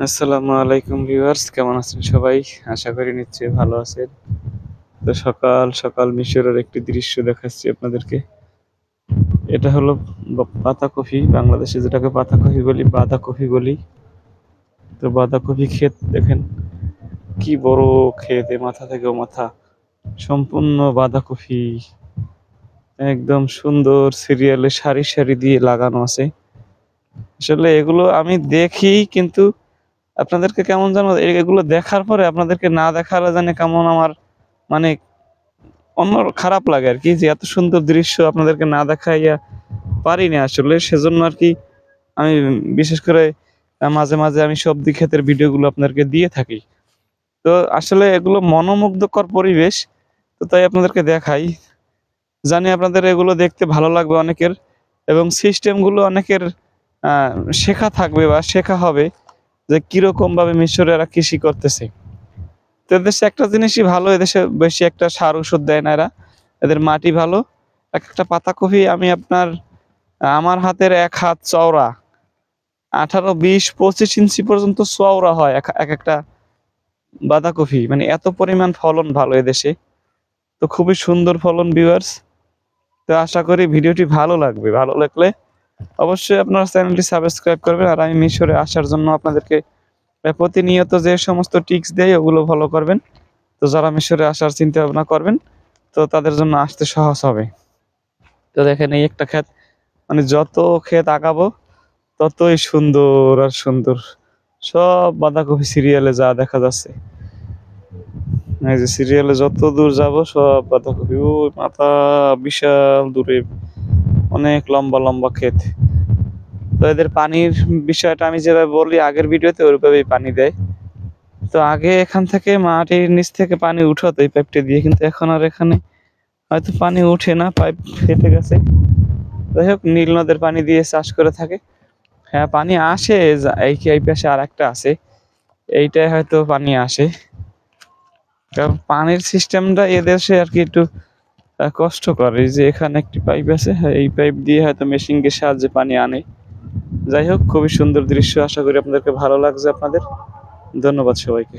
আসসালামু আলাইকুম ভিউয়ার্স, কেমন আছেন সবাই? আশা করি নিশ্চয়ই ভালো আছেন। তো সকাল সকাল মিশরের একটি দৃশ্য দেখাচ্ছি আপনাদেরকে। এটা হলো ব- পাতাকপি বাংলাদেশে যেটাকে পাতাকপি বলি, বাঁধাকপি বলি। তো বাঁধাকপি ক্ষেত দেখেন, কি বড় ক্ষেত মাথা থেকে মাথা। সম্পূর্ণ বাঁধাকপি। একদম সুন্দর সিরিয়ালে সারি সারি দিয়ে লাগানো আছে। আসলে এগুলো আমি দেখি, কিন্তু আপনাদেরকে কেমন জানো এগুলো দেখার পরে আপনাদেরকে না দেখার জানে কেমন আমার মানে অন্য খারাপ লাগে আর কি, যে এত সুন্দর দৃশ্য আপনাদেরকে না দেখাইয়া পারিনি আসলে। সেজন্য আর কি আমি বিশেষ করে মাঝে মাঝে আমি সবজি ক্ষেতের ভিডিওগুলো আপনাদেরকে দিয়ে থাকি। তো আসলে এগুলো মনোমুগ্ধকর পরিবেশ, তো তাই আপনাদেরকে দেখাই। জানি আপনাদের এগুলো দেখতে ভালো লাগবে অনেকের, এবং সিস্টেমগুলো অনেকের শেখা থাকবে বা শেখা হবে। যে কীরকম ভাবে মিশরে এরা কৃষি করতেছে। তো এদেশে একটা জিনিসই ভালো এদেশে বেশি একটা সার ওষুধ দেয় না এরা। এদের মাটি ভালো। এক একটা পাতাকপি আমি আপনার, আমার হাতের এক হাত চওড়া। আঠারো, বিশ, পঁচিশ ইঞ্চি পর্যন্ত চওড়া হয় এক একটা বাঁধাকপি। মানে এত পরিমাণ ফলন ভালো এদেশে তো খুবই সুন্দর ফলন ভিউয়ার্স তো আশা করি ভিডিওটি ভালো লাগবে। ভালো লাগলে অবশ্যই আপনারা চ্যানেলটি সাবস্ক্রাইব করবেন আর আমি মিশরে আসার জন্য আপনাদেরকে প্রতিনিয়ত যে সমস্ত টিপস দেয় ওগুলো ফলো করবেন। তো যারা মিশরে আসার চিন্তা ভাবনা করবেন, তো তাদের জন্য আসতে সহজ হবে। তো দেখেন এই একটা ক্ষেত মানে যত ক্ষেত আগাবো, ততই সুন্দর আর সুন্দর। সব বাঁধাকপি সিরিয়ালে যা দেখা যাচ্ছে। সিরিয়ালে যত দূর যাব, সব বাঁধাকপি, ওই মাথা বিশাল দূরে। অনেক লম্বা লম্বা ক্ষেত। তো এদের পানির বিষয়টা আমি যেভাবে বলি আগের ভিডিওতে ওইভাবেই পানি দেয়। তো আগে এখান থেকে মাটির নিচ থেকে পানি উঠাতো এই পাইপটা দিয়ে, কিন্তু এখন আর এখানে হয়তো পানি উঠে না পাইপ ফেটে গেছে। যাই হোক, নীল নদের পানি দিয়ে চাষ করে থাকে। হ্যাঁ পানি আসে এই এই পাশে আর একটা আছে। এইটাই হয়তো পানি আসে। কারণ পানির সিস্টেমটা এদেশে আর কি একটু কষ্টকর এই যে এখানে একটি পাইপ আছে হ্যাঁ, এই পাইপ দিয়ে হয়তো মেশিনকে সাহায্যে পানি আনে। যাই হোক খুবই সুন্দর দৃশ্য। আশা করি আপনাদেরকে ভালো লাগছে আপনাদের। ধন্যবাদ সবাইকে।